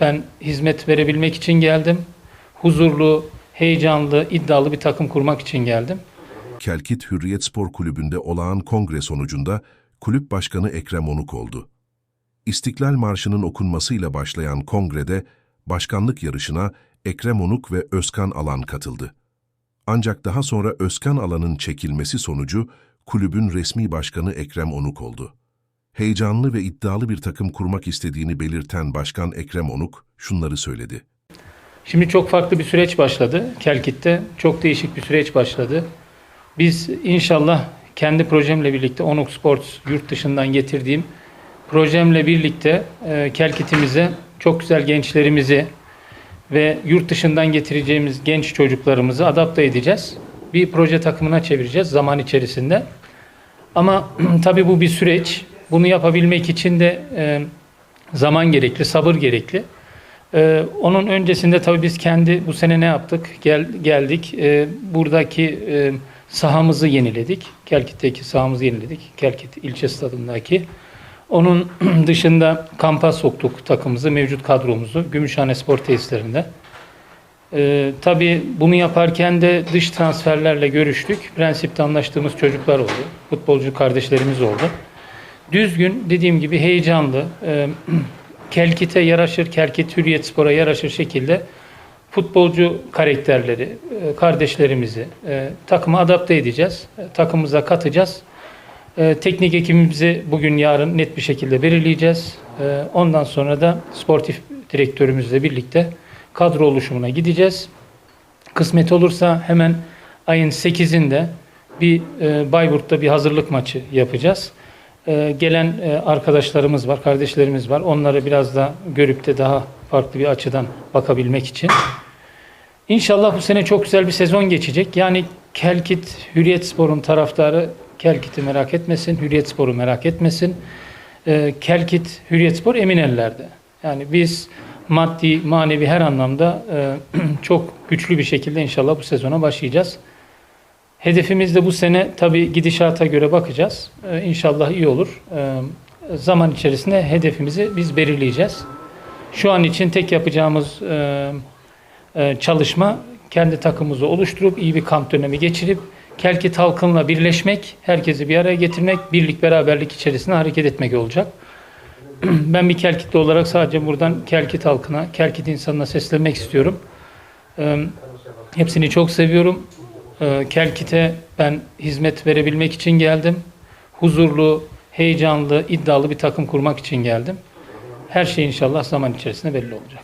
ben hizmet verebilmek için geldim. Huzurlu, heyecanlı, iddialı bir takım kurmak için geldim. Kelkit Hürriyet Spor Kulübü'nde olağan kongre sonucunda kulüp başkanı Ekrem Onuk oldu. İstiklal Marşı'nın okunmasıyla başlayan kongrede başkanlık yarışına Ekrem Onuk ve Özkan Alan katıldı. Ancak daha sonra Özkan Alan'ın çekilmesi sonucu kulübün resmi başkanı Ekrem Onuk oldu. Heyecanlı ve iddialı bir takım kurmak istediğini belirten Başkan Ekrem Onuk şunları söyledi. Şimdi çok farklı bir süreç başladı Kelkit'te. Çok değişik bir süreç başladı. Biz inşallah kendi projemle birlikte Onuk Sports yurt dışından getirdiğim projemle birlikte e, Kelkit'imize çok güzel gençlerimizi ve yurt dışından getireceğimiz genç çocuklarımızı adapte edeceğiz. Bir proje takımına çevireceğiz zaman içerisinde. Ama tabii bu bir süreç. Bunu yapabilmek için de e, zaman gerekli, sabır gerekli. Ee, onun öncesinde tabii biz kendi bu sene ne yaptık? Gel, geldik. Ee, buradaki e, sahamızı yeniledik. Kelkit'teki sahamızı yeniledik. Kelkit ilçe stadındaki. Onun dışında kampa soktuk takımımızı, mevcut kadromuzu Gümüşhane Spor Tesislerinde. Ee, tabii bunu yaparken de dış transferlerle görüştük. Prensipte anlaştığımız çocuklar oldu. Futbolcu kardeşlerimiz oldu. Düzgün, dediğim gibi heyecanlı, e, Kelkit'e yaraşır, Kelkit Hürriyet Spor'a yaraşır şekilde futbolcu karakterleri, e, kardeşlerimizi e, takıma adapte edeceğiz. E, Takımımıza katacağız. E, Teknik ekibimizi bugün yarın net bir şekilde belirleyeceğiz. Ondan sonra da sportif direktörümüzle birlikte kadro oluşumuna gideceğiz. Kısmet olursa hemen ayın 8'inde bir e, Bayburt'ta bir hazırlık maçı yapacağız. E, gelen e, arkadaşlarımız var, kardeşlerimiz var. Onları biraz da görüp de daha farklı bir açıdan bakabilmek için. İnşallah bu sene çok güzel bir sezon geçecek. Yani Kelkit Hürriyet Spor'un taraftarı Kelkit'i merak etmesin, Hürriyet Spor'u merak etmesin. E, Kelkit Hürriyet Spor emin ellerde. Yani biz maddi, manevi her anlamda e, çok güçlü bir şekilde inşallah bu sezona başlayacağız. Hedefimiz de bu sene tabii gidişata göre bakacağız. Ee, inşallah iyi olur. Ee, zaman içerisinde hedefimizi biz belirleyeceğiz. Şu an için tek yapacağımız e, e, çalışma kendi takımımızı oluşturup iyi bir kamp dönemi geçirip Kelkit halkınla birleşmek, herkesi bir araya getirmek, birlik beraberlik içerisinde hareket etmek olacak. Ben bir Kelkitli olarak sadece buradan Kelkit halkına, Kelkit insanına seslenmek istiyorum. Ee, Hepsini çok seviyorum. Ee, Kelkit'e ben hizmet verebilmek için geldim. Huzurlu, heyecanlı, iddialı bir takım kurmak için geldim. Her şey inşallah zaman içerisinde belli olacak.